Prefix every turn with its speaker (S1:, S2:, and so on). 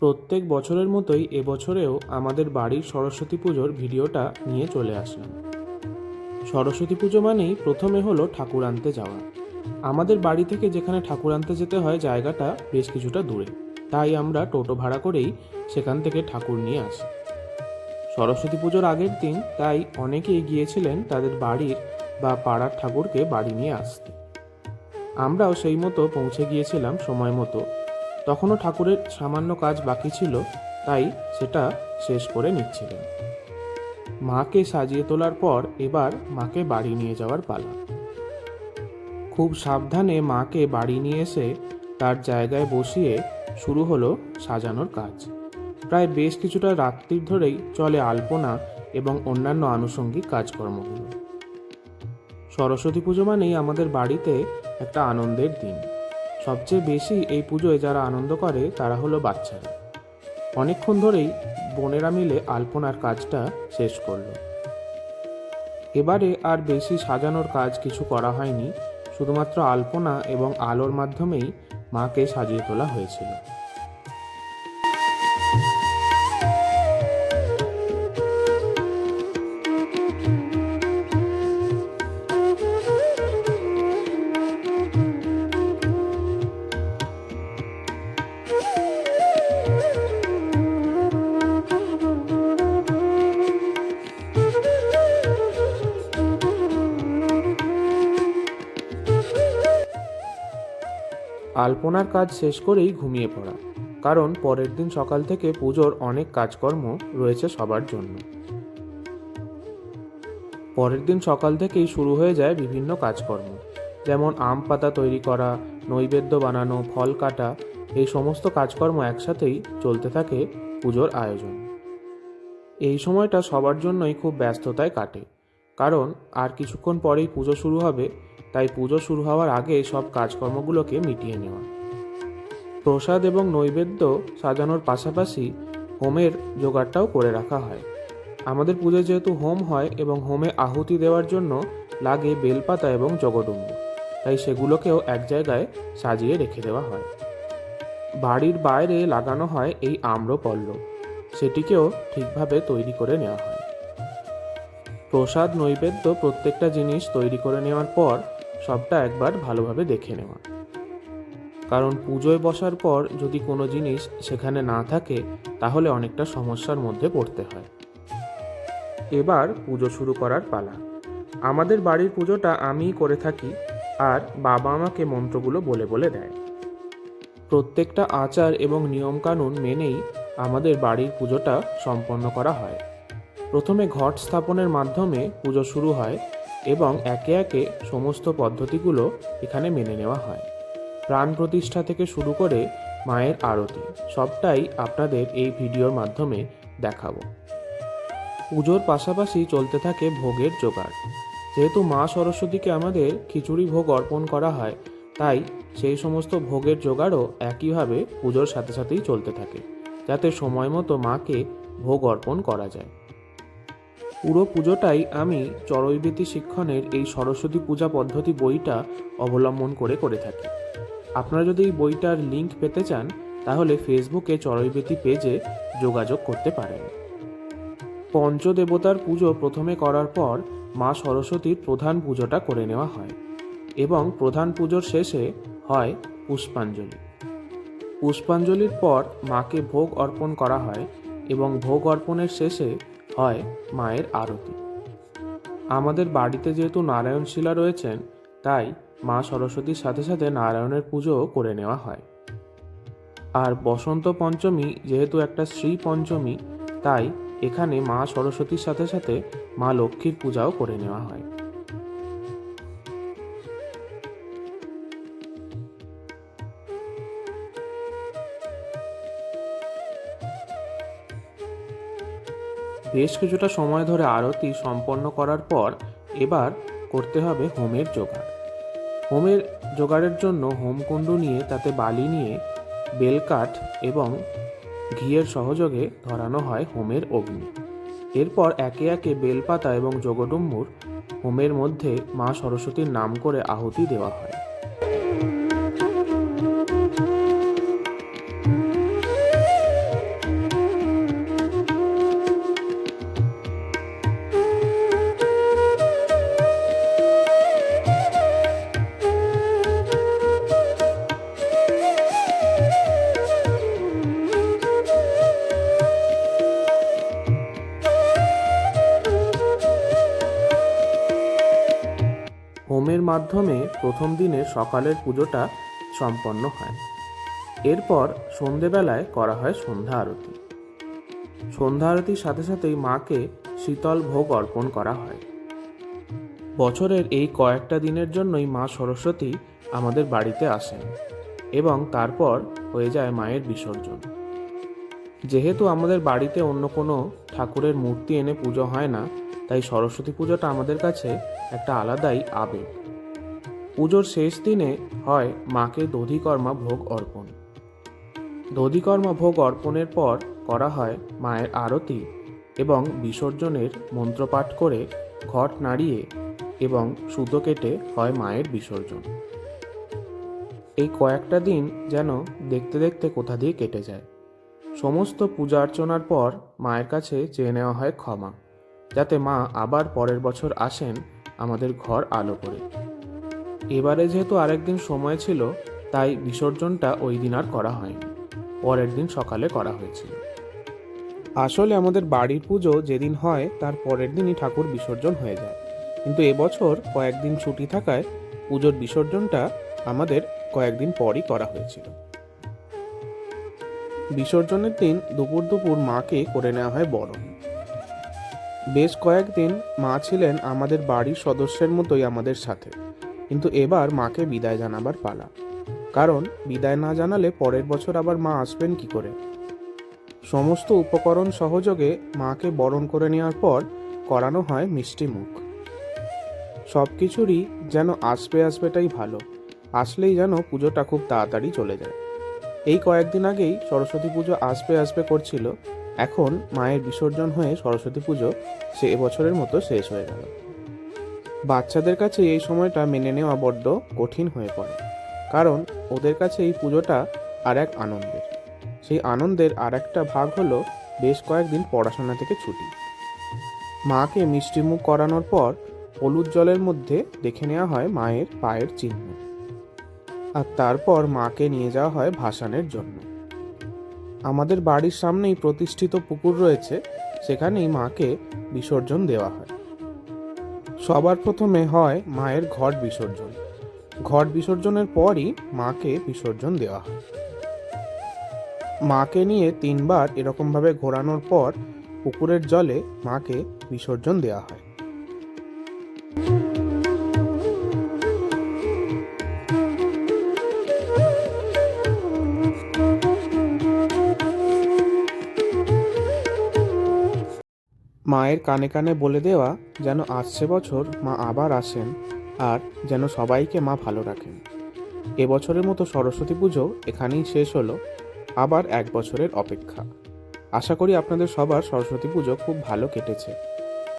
S1: প্রত্যেক বছরের মতোই এবছরেও আমাদের বাড়ির সরস্বতী পুজোর ভিডিওটা নিয়ে চলে আসলাম। সরস্বতী পুজো মানেই প্রথমে হলো ঠাকুর আনতে যাওয়া। আমাদের বাড়ি থেকে যেখানে ঠাকুর আনতে যেতে হয় জায়গাটা বেশ কিছুটা দূরে। তাই আমরা টোটো ভাড়া করেই সেখান থেকে ঠাকুর নিয়ে আসি। সরস্বতী পুজোর আগের দিন তাই অনেকেই গিয়েছিলেন তাদের বাড়ির বা পাড়ার ঠাকুরকে বাড়ি নিয়ে আসতে। আমরাও সেই মতো পৌঁছে গিয়েছিলাম সময় মতো। তখনও ঠাকুরের সামান্য কাজ বাকি ছিল, তাই সেটা শেষ করে নিচ্ছিলেন। মাকে সাজিয়ে তোলার পর এবার মাকে বাড়ি নিয়ে যাওয়ার পালা। খুব সাবধানে মাকে বাড়ি নিয়ে এসে তার জায়গায় বসিয়ে শুরু হলো সাজানোর কাজ। প্রায় বেশ কিছুটা রাত্রির ধরেই চলে আলপনা এবং অন্যান্য আনুষঙ্গিক কাজকর্মগুলো। সরস্বতী পুজো মানেই আমাদের বাড়িতে একটা আনন্দের দিন। সবচেয়ে বেশি এই পুজোয় যারা আনন্দ করে, তারা হলো বাচ্চারা। অনেকক্ষণ ধরেই বোনেরা মিলে আলপনার কাজটা শেষ করল। এবারে আর বেশি সাজানোর কাজ কিছু করা হয়নি, শুধুমাত্র আলপনা এবং আলোর মাধ্যমেই মাকে সাজিয়ে তোলা হয়েছিল। আলপনার কাজ শেষ করেই ঘুমিয়ে পড়া। কারণ পরের দিন সকাল থেকে পুজোর অনেক কাজকর্ম রয়েছে সবার জন্য। পরের দিন সকাল থেকেই শুরু হয়ে যায় বিভিন্ন কাজকর্ম। যেমন আম পাতা তৈরি করা, নৈবেদ্য বানানো, ফল কাটা, এই সমস্ত কাজকর্ম একসাথেই চলতে থাকে পুজোর আয়োজন। এই সময়টা সবার জন্যই খুব ব্যস্ততায় কাটে। কারণ আর কিছুক্ষণ পরেই পুজো শুরু হবে তাই পুজো শুরু হওয়ার আগে সব কাজকর্মগুলোকে মিটিয়ে নেওয়া। প্রসাদ এবং নৈবেদ্য সাজানোর পাশাপাশি হোমের জোগাড়টাও করে রাখা হয়। আমাদের পুজোয় যেহেতু হোম হয় এবং হোমে আহুতি দেওয়ার জন্য লাগে বেলপাতা এবং জগডুম্ব তাই সেগুলোকেও এক জায়গায় সাজিয়ে রেখে দেওয়া হয়। বাড়ির বাইরে লাগানো হয় এই আম্রপল্লব সেটিকেও ঠিকভাবে তৈরি করে নেওয়া হয়। প্রসাদ, নৈবেদ্য প্রত্যেকটা জিনিস তৈরি করে নেওয়ার পর সবটা একবার ভালোভাবে দেখে নেওয়া। কারণ পুজোয় বসার পর যদি কোনো জিনিস সেখানে না থাকে, তাহলে অনেকটা সমস্যার মধ্যে পড়তে হয়। এবার পুজো শুরু করার পালা। আমাদের বাড়ির পুজোটা আমিই করে থাকি আর বাবা আমাকে মন্ত্রগুলো বলে বলে দেয়। প্রত্যেকটা আচার এবং নিয়মকানুন মেনেই আমাদের বাড়ির পুজোটা সম্পন্ন করা হয়। প্রথমে ঘট স্থাপনের মাধ্যমে পুজো শুরু হয় এবং একে একে সমস্ত পদ্ধতিগুলো এখানে মেনে নেওয়া হয়। প্রাণ প্রতিষ্ঠা থেকে শুরু করে মায়ের আরতি, সবটাই আপনাদের এই ভিডিওর মাধ্যমে দেখাবো। পুজোর পাশাপাশি চলতে থাকে ভোগের জোগাড়। যেহেতু মা সরস্বতীকে আমাদের খিচুড়ি ভোগ অর্পণ করা হয়, তাই সেই সমস্ত ভোগের জোগাড়ও একইভাবে পুজোর সাথে সাথেই চলতে থাকে, যাতে সময় মতো মাকে ভোগ অর্পণ করা যায়। পুরো পুজোটাই আমি চরৈবেতি শিক্ষণের এই সরস্বতী পূজা পদ্ধতি বইটা অবলম্বন করে করে থাকি। আপনারা যদি এই বইটার লিংক পেতে চান, তাহলে ফেসবুকে চরৈবেতি পেজে যোগাযোগ করতে পারেন। পঞ্চদেবতার পুজো প্রথমে করার পর মা সরস্বতীর প্রধান পুজোটা করে নেওয়া হয় এবং প্রধান পুজোর শেষে হয় পুষ্পাঞ্জলি। পুষ্পাঞ্জলির পর মাকে ভোগ অর্পণ করা হয় এবং ভোগ অর্পণের শেষে হয় মায়ের আরতি। আমাদের বাড়িতে যেহেতু নারায়ণ শিলা রয়েছেন, তাই মা সরস্বতীর সাথে সাথে নারায়ণের পুজোও করে নেওয়া হয়। আর বসন্ত পঞ্চমী যেহেতু একটা শ্রী পঞ্চমী, তাই এখানে মা সরস্বতীর সাথে সাথে মা লক্ষ্মীর পূজাও করে নেওয়া হয়। বেশ কিছুটা সময় ধরে আরতি সম্পন্ন করার পর এবার করতে হবে হোমের জোগাড়। হোমের জোগাড়ের জন্য হোমকুণ্ড নিয়ে, তাতে বালি নিয়ে বেলকাঠ এবং ঘিয়ের সহযোগে ধরানো হয় হোমের অগ্নি। এরপর একে একে বেলপাতা এবং যোগডুম্বুর হোমের মধ্যে মা সরস্বতীর নাম করে আহুতি দেওয়া হয়। মাধ্যমে প্রথম দিনে সকালের পুজোটা সম্পন্ন হয়। এরপর সন্ধেবেলায় করা হয় সন্ধ্যা আরতি। সন্ধ্যা আরতির সাথে সাথেই মাকে শীতল ভোগ অর্পণ করা হয়। বছরের এই কয়েকটা দিনের জন্যই মা সরস্বতী আমাদের বাড়িতে আসেন এবং তারপর হয়ে যায় মায়ের বিসর্জন। যেহেতু আমাদের বাড়িতে অন্য কোনো ঠাকুরের মূর্তি এনে পুজো হয় না, তাই সরস্বতী পুজোটা আমাদের কাছে একটা আলাদাই আবেগ। পুজোর শেষ দিনে হয় মাকে দধিকর্মা ভোগ অর্পণ। দধিকর্মা ভোগ অর্পণের পর করা হয় মায়ের আরতি এবং বিসর্জনের মন্ত্রপাঠ করে ঘট নাড়িয়ে এবং সুতো কেটে হয় মায়ের বিসর্জন। এই কয়েকটা দিন যেন দেখতে দেখতে কোথা দিয়ে কেটে যায়। সমস্ত পূজা অর্চনার পর মায়ের কাছে চেয়ে নেওয়া হয় ক্ষমা, যাতে মা আবার পরের বছর আসেন আমাদের ঘর আলো করে। এবারে যেহেতু আরেকদিন সময় ছিল, তাই বিসর্জনটা ওই দিন আর করা হয়নি। পরের দিন সকালে করা হয়েছিল। আসলে আমাদের বাড়ির পুজো যেদিন হয়, তার পরের দিনই ঠাকুর বিসর্জন হয়ে যায়। কিন্তু এবছর কয়েকদিন ছুটি থাকায় পুজোর বিসর্জনটা আমাদের কয়েকদিন পরই করা হয়েছিল। বিসর্জনের দিন দুপুর দুপুর মাকে করে নেওয়া হয় বরণ। বেশ কয়েকদিন মা ছিলেন আমাদের বাড়ির সদস্যের মতোই আমাদের সাথে। কিন্তু এবার মাকে বিদায় জানাবার পালা। কারণ বিদায় না জানালে পরের বছর আবার মা আসবেন কি করে? সমস্ত উপকরণ সহযোগে মাকে বরণ করে নেওয়ার পর করানো হয় মিষ্টি মুখ। সব কিছুরই যেন আসবে আসবেটাই ভালো। আসলেই যেন পুজোটা খুব তাড়াতাড়ি চলে যায়। এই কয়েকদিন আগেই সরস্বতী পুজো আসবে আসবে করছিল। এখন মায়ের বিসর্জন হয়ে সরস্বতী পুজো সে এবছরের মতো শেষ হয়ে গেল। বাচ্চাদের কাছে এই সময়টা মেনে নেওয়া বড্ড কঠিন হয়ে পড়ে, কারণ ওদের কাছে এই পুজোটা আর এক আনন্দের। সেই আনন্দের আর একটা ভাগ হলো বেশ কয়েকদিন পড়াশোনা থেকে ছুটি। মাকে মিষ্টিমুখ করানোর পর হলুদ জলের মধ্যে দেখে নেওয়া হয় মায়ের পায়ের চিহ্ন। আর তারপর মাকে নিয়ে যাওয়া হয় ভাসানের জন্য। আমাদের বাড়ির সামনেই প্রতিষ্ঠিত পুকুর রয়েছে, সেখানেই মাকে বিসর্জন দেওয়া হয়। সবার প্রথমে হয় মায়ের ঘট বিসর্জন। ঘট বিসর্জনের পরই মাকে বিসর্জন দেওয়া হয়। মাকে নিয়ে তিনবার এরকমভাবে ঘোরানোর পর পুকুরের জলে মাকে বিসর্জন দেওয়া হয়। মায়ের কানে কানে বলে দেওয়া যেন আসছে বছর মা আবার আসেন আর যেন সবাইকে মা ভালো রাখেন। এবছরের মতো সরস্বতী পুজো এখানেই শেষ হলো, আবার এক বছরের অপেক্ষা। আশা করি আপনাদের সবার সরস্বতী পুজো খুব ভালো কেটেছে।